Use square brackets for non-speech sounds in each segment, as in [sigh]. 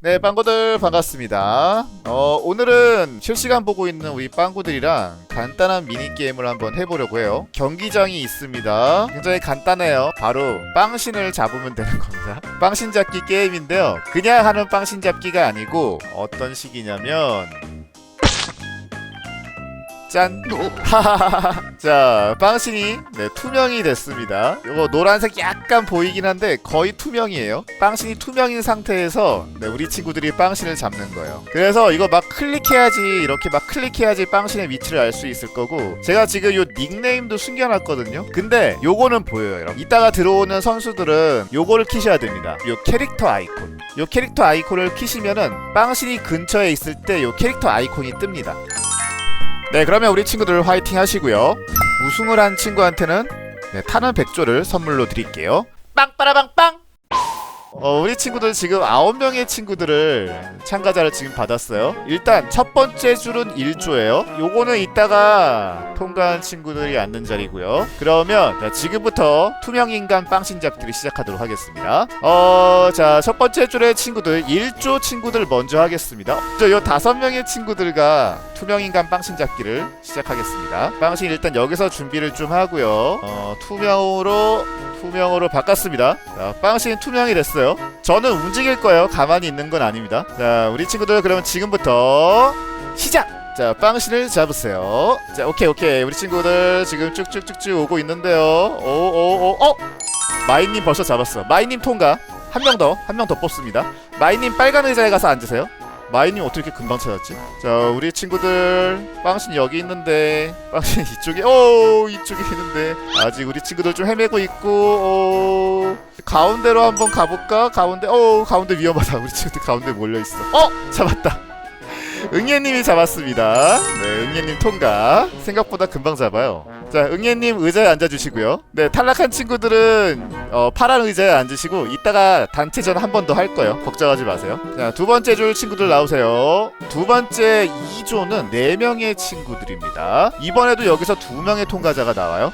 네, 빵구들 반갑습니다. 어, 오늘은 실시간 보고 있는 우리 빵구들이랑 간단한 미니게임을 한번 해보려고 해요. 경기장이 있습니다. 굉장히 간단해요. 바로 빵신을 잡으면 되는 겁니다. 빵신 잡기 게임인데요. 그냥 하는 빵신 잡기가 아니고 어떤 식이냐면 짠! [laughs] 자, 빵신이 네, 투명이 됐습니다. 이거 노란색 약간 보이긴 한데 거의 투명이에요. 빵신이 투명인 상태에서 네, 우리 친구들이 빵신을 잡는 거예요. 그래서 이거 막 클릭해야지 이렇게 막 클릭해야지 빵신의 위치를 알 수 있을 거고 제가 지금 요 닉네임도 숨겨놨거든요. 근데 요거는 보여요. 여러분. 이따가 들어오는 선수들은 요거를 키셔야 됩니다. 요 캐릭터 아이콘. 요 캐릭터 아이콘을 키시면은 빵신이 근처에 있을 때 요 캐릭터 아이콘이 뜹니다. 네, 그러면 우리 친구들 화이팅 하시고요. 우승을 한 친구한테는 네, 타는 백조를 선물로 드릴게요. 빵빠라빵빵! 어, 우리 친구들 지금 9명의 친구들을 참가자를 지금 받았어요. 일단 첫 번째 줄은 1조예요. 요거는 이따가 통과한 친구들이 앉는 자리고요. 그러면 자, 지금부터 투명인간 빵신 잡기를 시작하도록 하겠습니다. 어, 자, 첫 번째 줄의 친구들 1조 친구들 먼저 하겠습니다. 저요 다섯 명의 친구들과 투명인간 빵신 잡기를 시작하겠습니다. 빵신 일단 여기서 준비를 좀 하고요. 어, 투명으로 투명으로 바꿨습니다. 자, 빵신 투명이 됐어요. 저는 움직일 거예요. 가만히 있는 건 아닙니다. 자, 우리 친구들 그러면 지금부터 시작! 자, 빵신을 잡으세요. 자, 오케이, 오케이. 우리 친구들 지금 쭉쭉쭉쭉 오고 있는데요. 오, 오, 오, 어! 마이님 벌써 잡았어. 마이님 통과. 한 명 더, 한 명 더 뽑습니다. 마이님 빨간 의자에 가서 앉으세요. 마이님 어떻게 금방 찾았지? 자, 우리 친구들 빵신 여기 있는데 빵신 [laughs] 이쪽에 오 이쪽에 있는데 아직 우리 친구들 좀 헤매고 있고 오 가운데로 한번 가볼까? 가운데 오 가운데 위험하다. 우리 친구들 가운데 몰려 있어. 어 잡았다. 응예님이 잡았습니다. 네, 응예님 통과. 생각보다 금방 잡아요. 자, 응예님 의자에 앉아주시고요. 네, 탈락한 친구들은 어, 파란 의자에 앉으시고 이따가 단체전 한 번 더 할 거예요. 걱정하지 마세요. 자, 두 번째 줄 친구들 나오세요. 두 번째 2조는 4명의 친구들입니다. 이번에도 여기서 2명의 통과자가 나와요.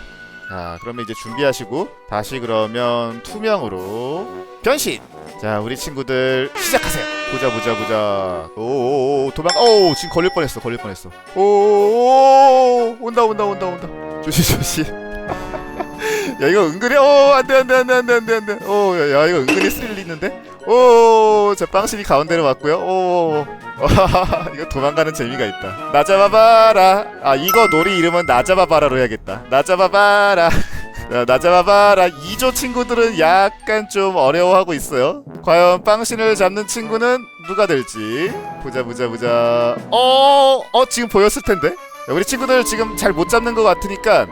자, 그러면 이제 준비하시고 다시 그러면 투명으로 변신. 자, 우리 친구들 시작하세요. 보자 보자 보자. 오오오 도망. 오 지금 걸릴 뻔했어. 걸릴 뻔했어. 오 온다 온다 온다 온다. 조심 조심. [laughs] 야 이거 은근히 오 안돼 안돼 안돼 안돼 안돼 안돼. 오야 야, 이거 은근히 스릴 있는데. 오저 빵신이 가운데로 왔고요. 오. 와, [laughs] 이거 도망가는 재미가 있다. 나 잡아봐라. 아 이거 놀이 이름은 나 잡아봐라로 해야겠다. 나 잡아봐라. [laughs] 자, 나 잡아봐라. 2조 친구들은 약간 좀 어려워하고 있어요. 과연 빵신을 잡는 친구는 누가 될지 보자 보자 보자. 어, 어 지금 보였을 텐데. 야, 우리 친구들 지금 잘 못 잡는 것 같으니까.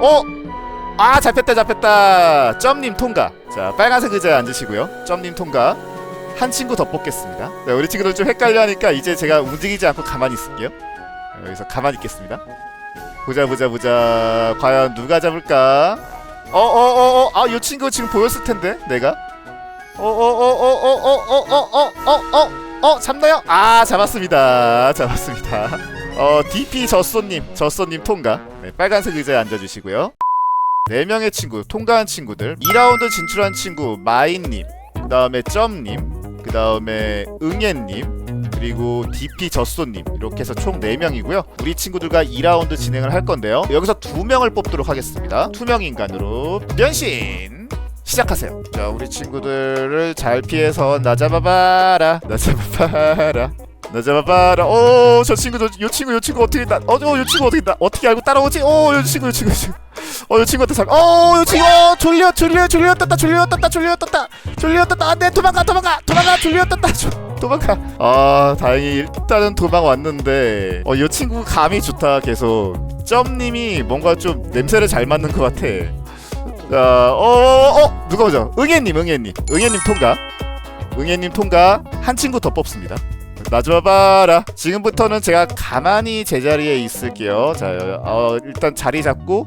어, 아 잡혔다 잡혔다. 점님 통과. 자 빨간색 의자에 앉으시고요. 점님 통과. 한 친구 더 뽑겠습니다. 네, 우리 친구들 좀 헷갈려하니까 이제 제가 움직이지 않고 가만히 있을게요. 네, 여기서 가만히 있겠습니다. 보자 보자 보자. 과연 누가 잡을까? 어어어어 아 이 친구 지금 보였을 텐데 내가. 어어어어어어어어어어 잡나요? 아 잡았습니다. 잡았습니다. 어 DP 젖소님 젖소님 통과. 네, 빨간색 의자에 앉아주시고요. 네 명의 친구 통과한 친구들 2라운드 진출한 친구 마인님 그 다음에 점님 그 다음에 응예님 그리고 DP 젖소님. 이렇게 해서 총 4명이고요. 우리 친구들과 2라운드 진행을 할 건데요. 여기서 2명을 뽑도록 하겠습니다. 투명 인간으로 변신! 시작하세요. 자 우리 친구들을 잘 피해서 나 잡아봐라. 나 잡아봐라. 나 잡아봐라. 오저 친구 저, 요 친구 요 친구 어떻게 나 어, 어, 요 친구 어떻게 나 어떻게 알고 따라오지? 오요 친구 요 친구 요 친구 어요 친구한테 살 어요 친구 어 졸려 졸려 졸려 떴다 졸려 떴다 졸려 떴다 졸려 떴다. 안돼 도망가 도망가 도망가 졸려 떴다. [laughs] 조, 도망가. 아 다행히 일단은 도망 왔는데 어요 친구 감이 좋다 계속. 점님이 뭔가 좀 냄새를 잘 맡는 것 같아. 자 어 어 어, 누가 오죠 응애님 응애님. 응애님 통과. 응애님 통과. 한 친구 더 뽑습니다. 나 줘봐라. 지금부터는 제가 가만히 제자리에 있을게요. 자, 어, 일단 자리 잡고.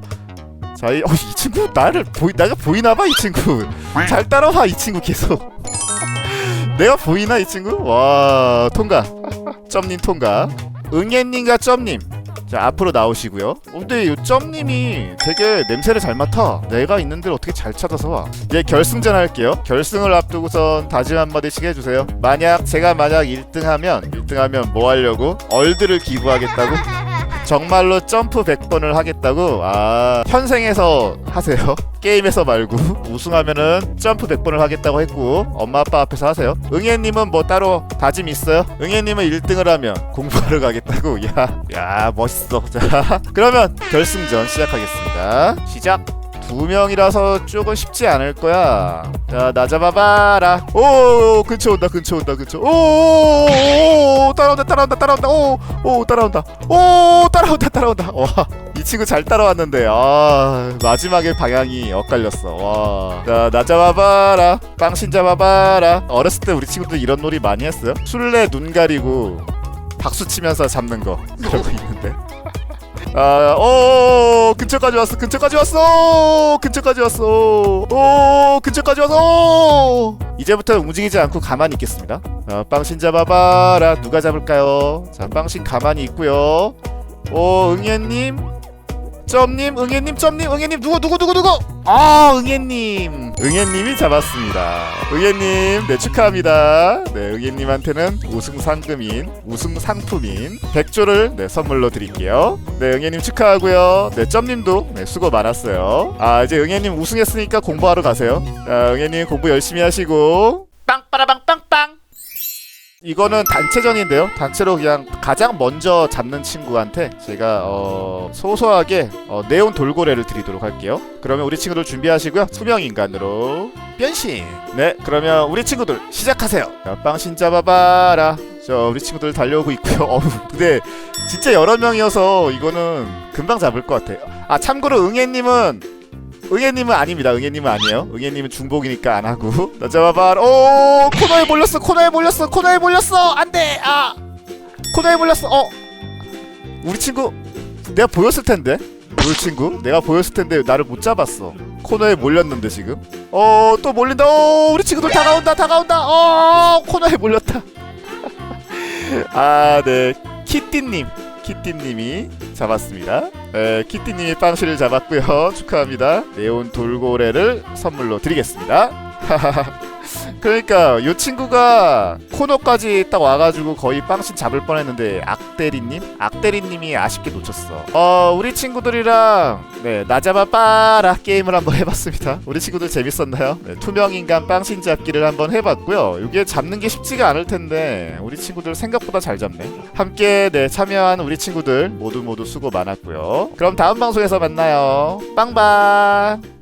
자, 이, 어, 이 친구 나를 보이, 내가 보이나 봐 이 친구. 잘 따라와 이 친구 계속. [laughs] 내가 보이나 이 친구? 와, 통과. 점님 통과. 응애님과 점님. 자 앞으로 나오시고요 어, 근데 이 점님이 되게 냄새를 잘 맡아 내가 있는 데를 어떻게 잘 찾아서 와 이제 결승전 할게요 결승을 앞두고선 다짐 한 마디씩 해주세요 만약 제가 만약 1등하면 1등하면 뭐 하려고 얼드를 기부하겠다고 정말로 점프 100번을 하겠다고? 아, 현생에서 하세요. [laughs] 게임에서 말고. 우승하면은 점프 100번을 하겠다고 했고, 엄마 아빠 앞에서 하세요. 응애님은 뭐 따로 다짐 있어요? 응애님은 1등을 하면 공부하러 가겠다고? [laughs] 야, 야, 멋있어. [laughs] 자, 그러면 결승전 시작하겠습니다. 시작! 두 명이라서 조금 쉽지 않을 거야. 자, 나 잡아봐라. 오, 근처 온다, 근처 온다, 근처. 오, 따라온다, 따라온다, 따라온다. 오, 오, 따라온다. 오, 따라온다, 따라온다. 와, 이 친구 잘 따라왔는데, 아, 마지막에 방향이 엇갈렸어. 와, 자, 나 잡아봐라. 빵신 잡아봐라. 어렸을 때 우리 친구들 이런 놀이 많이 했어요. 술래 눈 가리고 박수 치면서 잡는 거거 있는데. 아, 오, 근처까지 왔어, 근처까지 왔어, 근처까지 왔어, 오, 근처까지 왔어. 이제부터 움직이지 않고 가만히 있겠습니다. 자, 빵신 잡아봐라. 누가 잡을까요? 자, 빵신 가만히 있고요. 오, 응애님, 점님, 응애님, 점님, 응애님, 누구, 누구, 누구, 누구? 아, 응애님, 응애님이 잡았습니다. 응애님, 네 축하합니다. 네, 응애님한테는 우승 상금인, 우승 상품인 100조를 네 선물로 드릴게요. 네, 응애님 축하하고요. 네, 점님도 네 수고 많았어요. 아, 이제 응애님 우승했으니까 공부하러 가세요. 자, 응애님 공부 열심히 하시고. 빵빠라빵빵빵. 이거는 단체전인데요. 단체로 그냥 가장 먼저 잡는 친구한테 제가 어, 소소하게 어, 네온 돌고래를 드리도록 할게요. 그러면 우리 친구들 준비하시고요. 투명 인간으로 변신. 네, 그러면 우리 친구들 시작하세요. 자, 빵신 잡아봐라. 저 우리 친구들 달려오고 있고요. [laughs] 어우, 근데 진짜 여러 명이어서 이거는 금방 잡을 것 같아요. 아 참고로 응애님은 응애님은 아닙니다. 응애님은 아니에요. 응애님은 중복이니까 안 하고. [laughs] 나 잡아봐. 오 코너에 몰렸어. 코너에 몰렸어. 코너에 몰렸어. 안돼. 아 코너에 몰렸어. 어 우리 친구 내가 보였을 텐데. 우리 친구 내가 보였을 텐데 나를 못 잡았어. 코너에 몰렸는데 지금. 어 또 몰린다. 어 우리 친구들 다가온다. 다가온다. 어 코너에 몰렸다. [laughs] 아 네. 키띠님. 키띠님이 잡았습니다. 네, 키띠님이 빵실을 잡았고요. 축하합니다. 네온 돌고래를 선물로 드리겠습니다. [laughs] 그러니까 이 친구가 코너까지 딱 와가지고 거의 빵신 잡을 뻔했는데 악대리님, 악대리님이 아쉽게 놓쳤어. 어, 우리 친구들이랑 네, 나 잡아봐라 게임을 한번 해봤습니다. 우리 친구들 재밌었나요? 네, 투명 인간 빵신 잡기를 한번 해봤고요. 이게 잡는 게 쉽지가 않을 텐데 우리 친구들 생각보다 잘 잡네. 함께 네 참여한 우리 친구들 모두 모두 수고 많았고요. 그럼 다음 방송에서 만나요. 빵빵.